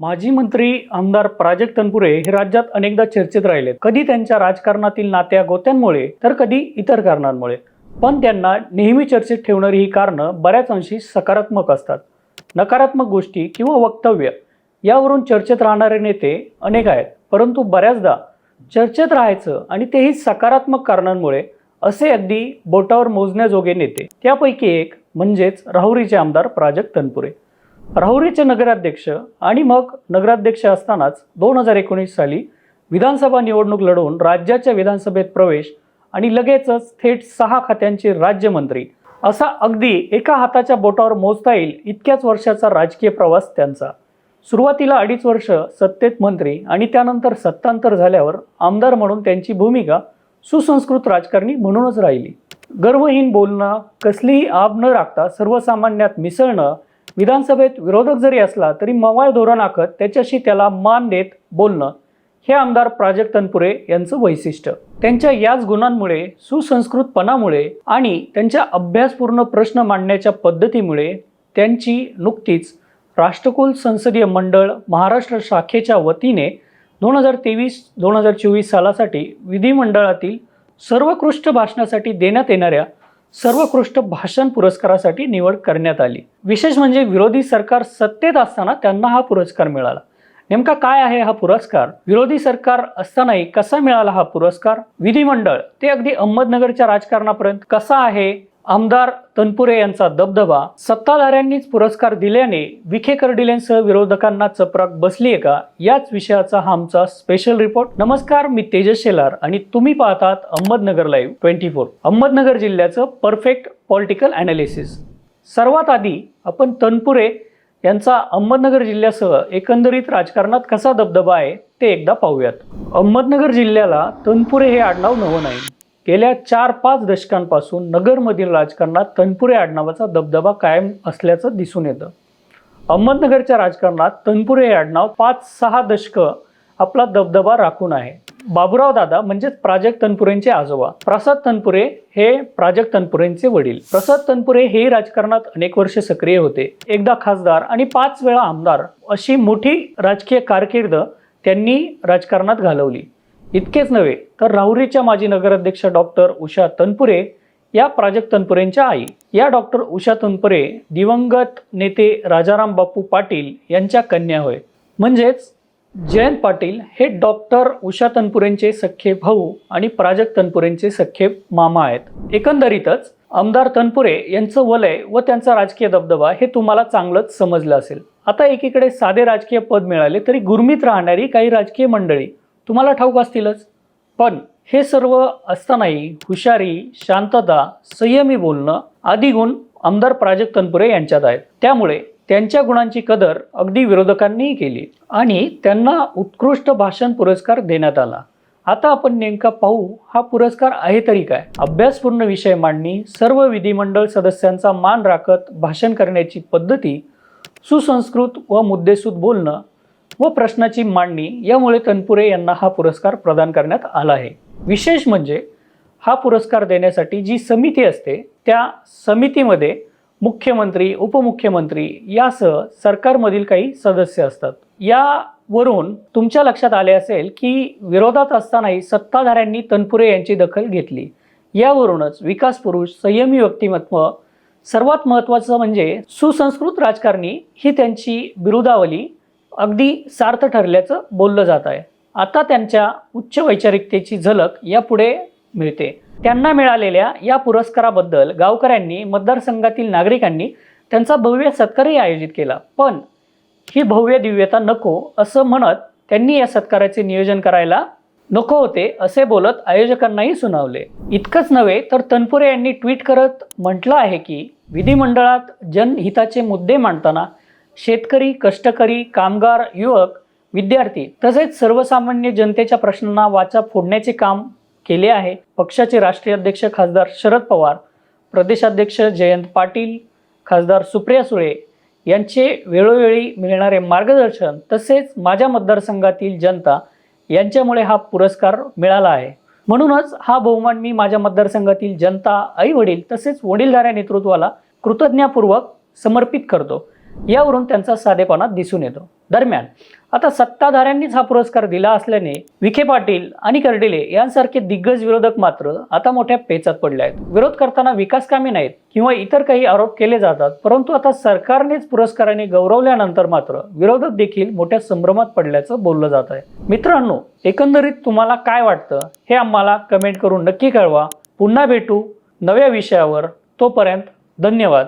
माजी मंत्री आमदार प्राजक्त तनपुरे हे राज्यात अनेकदा चर्चेत राहिले कधी त्यांच्या राजकारणातील नात्या गोत्यांमुळे तर कधी इतर कारणांमुळे. पण त्यांना नेहमी चर्चेत ठेवणारी ही कारणं बऱ्याच अंशी सकारात्मक असतात. नकारात्मक गोष्टी किंवा वक्तव्य यावरून चर्चेत राहणारे नेते अनेक आहेत. परंतु बऱ्याचदा चर्चेत राहायचं आणि तेही सकारात्मक कारणांमुळे असे अगदी बोटावर मोजण्याजोगे नेते. त्यापैकी एक म्हणजेच राहुरीचे आमदार प्राजक्त तनपुरे. राहुरीचे नगराध्यक्ष आणि मग नगराध्यक्ष असतानाच दोन हजार एकोणीस साली विधानसभा निवडणूक लढवून राज्याच्या विधानसभेत प्रवेश आणि लगेचच थेट सहा खात्यांचे राज्यमंत्री असा अगदी एका हाताच्या बोटावर मोजता येईल इतक्याच वर्षाचा राजकीय प्रवास त्यांचा. सुरुवातीला अडीच वर्ष सत्तेत मंत्री आणि त्यानंतर सत्तांतर झाल्यावर आमदार म्हणून त्यांची भूमिका सुसंस्कृत राजकारणी म्हणूनच राहिली. गर्वहीन बोलणं कसलीही आब न राखता सर्वसामान्यात मिसळणं विधानसभेत विरोधक जरी असला तरी मवाळ धोरण आखत त्याच्याशी त्याला मान देत बोलणं हे आमदार प्राजक्त तनपुरे यांचं वैशिष्ट्य. त्यांच्या याच गुणांमुळे सुसंस्कृतपणामुळे आणि त्यांच्या अभ्यासपूर्ण प्रश्न मांडण्याच्या पद्धतीमुळे त्यांची नुकतीच राष्ट्रकुल संसदीय मंडळ महाराष्ट्र शाखेच्या वतीने दोन हजार तेवीस दोन हजार चोवीस सालासाठी विधिमंडळातील सर्वोत्कृष्ट भाषणासाठी देण्यात येणाऱ्या सर्वोत्कृष्ट भाषण पुरस्कारासाठी निवड करण्यात आली. विशेष म्हणजे विरोधी सरकार सत्तेत असताना त्यांना हा पुरस्कार मिळाला. नेमका काय आहे हा पुरस्कार? विरोधी सरकार असतानाही कसा मिळाला हा पुरस्कार? विधिमंडळ ते अगदी अहमदनगरच्या राजकारणापर्यंत कसा आहे? आमदार तनपुरे यांचा दबदबा सत्ताधाऱ्यांनीच पुरस्कार दिल्याने विखे कर्डिलेंसह विरोधकांना चपराक आहे का? याच विषयाचा हा आमचा स्पेशल रिपोर्ट नमस्कार मी तेजस शेलार आणि तुम्ही पाहतात Ahmednagar live twenty four Ahmednagar जिल्ह्याचं परफेक्ट पॉलिटिकल अनालिसिस सर्वात आधी आपण तनपुरे यांचा अहमदनगर जिल्ह्यासह एकंदरीत राजकारणात कसा दबदबा आहे ते एकदा पाहूयात. अहमदनगर जिल्ह्याला तनपुरे हे आडनाव नवं नाही. गेल्या चार पाच दशकांपासून नगरमधील राजकारणात तनपुरे आडनावाचा दबदबा कायम असल्याचं दिसून येतं. अहमदनगरच्या राजकारणात तनपुरे हे आडनाव पाच सहा दशकं आपला दबदबा राखून आहे. बाबुराव दादा म्हणजेच प्राजक्त तनपुरेंचे आजोबा. प्रसाद तनपुरे हे प्राजक्त तनपुरेंचे वडील. प्रसाद तनपुरे हे राजकारणात अनेक वर्ष सक्रिय होते. एकदा खासदार आणि पाच वेळा आमदार अशी मोठी राजकीय कारकीर्द त्यांनी राजकारणात घालवली. इतकेच नव्हे तर राहुरीच्या माजी नगराध्यक्ष डॉक्टर उषा तनपुरे या प्राजक्त तनपुरेंच्या आई. या डॉक्टर उषा तनपुरे दिवंगत नेते राजाराम बापू पाटील यांच्या कन्या होय. म्हणजेच जयंत पाटील हे डॉक्टर उषा तनपुरेंचे सख्खे भाऊ आणि प्राजक्त तनपुरेंचे सख्खे मामा आहेत. एकंदरीतच आमदार तनपुरे यांचं वलय व त्यांचा राजकीय दबदबा हे तुम्हाला चांगलंच समजलं असेल. आता एकीकडे साधे राजकीय पद मिळाले तरी गुरमीत राहणारी काही राजकीय मंडळी तुम्हाला ठाऊक असतीलच. पण हे सर्व असतानाही हुशारी शांतता संयमी बोलणं आदी गुण आमदार प्राजक्त तनपुरे यांच्यात आहेत. त्यामुळे त्यांच्या गुणांची कदर अगदी विरोधकांनीही केली आणि त्यांना उत्कृष्ट भाषण पुरस्कार देण्यात आला. आता आपण नेमका पाहू हा पुरस्कार आहे तरी काय. अभ्यासपूर्ण विषय मांडणी सर्व विधिमंडळ सदस्यांचा मान राखत भाषण करण्याची पद्धती सुसंस्कृत व मुद्देसूद बोलणं व प्रश्नाची मांडणी यामुळे तनपुरे यांना हा पुरस्कार प्रदान करण्यात आला आहे. विशेष म्हणजे हा पुरस्कार देण्यासाठी जी समिती असते त्या समितीमध्ये मुख्यमंत्री उपमुख्यमंत्री यासह सरकारमधील काही सदस्य असतात. यावरून तुमच्या लक्षात आले असेल की विरोधात असतानाही सत्ताधाऱ्यांनी तनपुरे यांची दखल घेतली. यावरूनच विकास पुरुष संयमी व्यक्तिमत्व सर्वात महत्त्वाचं म्हणजे सुसंस्कृत राजकारणी ही त्यांची बिरुदावली अगदी सार्थ ठरल्याचं बोललं जात आहे. आता त्यांच्या उच्च वैचारिकतेची झलक यापुढे मिळते. त्यांना मिळालेल्या या पुरस्काराबद्दल गावकऱ्यांनी मतदारसंघातील नागरिकांनी त्यांचा भव्य सत्कारही आयोजित केला. पण ही भव्य दिव्यता नको असं म्हणत त्यांनी या सत्काराचे नियोजन करायला नको होते असे बोलत आयोजकांनाही सुनावले. इतकंच नव्हे तर तनपुरे यांनी ट्विट करत म्हटलं आहे की विधिमंडळात जनहिताचे मुद्दे मांडताना शेतकरी कष्टकरी कामगार युवक विद्यार्थी तसेच सर्वसामान्य जनतेच्या प्रश्नांना वाचा फोडण्याचे काम केले आहे. पक्षाचे राष्ट्रीय अध्यक्ष खासदार शरद पवार प्रदेशाध्यक्ष जयंत पाटील खासदार सुप्रिया सुळे यांचे वेळोवेळी मिळणारे मार्गदर्शन तसेच माझ्या मतदारसंघातील जनता यांच्यामुळे हा पुरस्कार मिळाला आहे. म्हणूनच हा बहुमान मी माझ्या मतदारसंघातील जनता आई वडील तसेच वडीलधाऱ्या नेतृत्वाला कृतज्ञापूर्वक समर्पित करतो. यावरून त्यांचा साधेपणा दिसून येतो. दरम्यान आता सत्ताधाऱ्यांनीच हा पुरस्कार दिला असल्याने विखे पाटील आणि कर्डिले यांसारखे दिग्गज विरोधक मात्र आता मोठ्या पेचात पडले आहेत. विरोध करताना विकास कामे नाहीत किंवा इतर काही आरोप केले जातात परंतु आता सरकारनेच पुरस्काराने गौरवल्यानंतर मात्र विरोधक देखील मोठ्या संभ्रमात पडल्याचं बोललं जात आहे. मित्रांनो एकंदरीत तुम्हाला काय वाटतं हे आम्हाला कमेंट करून नक्की कळवा. पुन्हा भेटू नव्या विषयावर. तोपर्यंत धन्यवाद.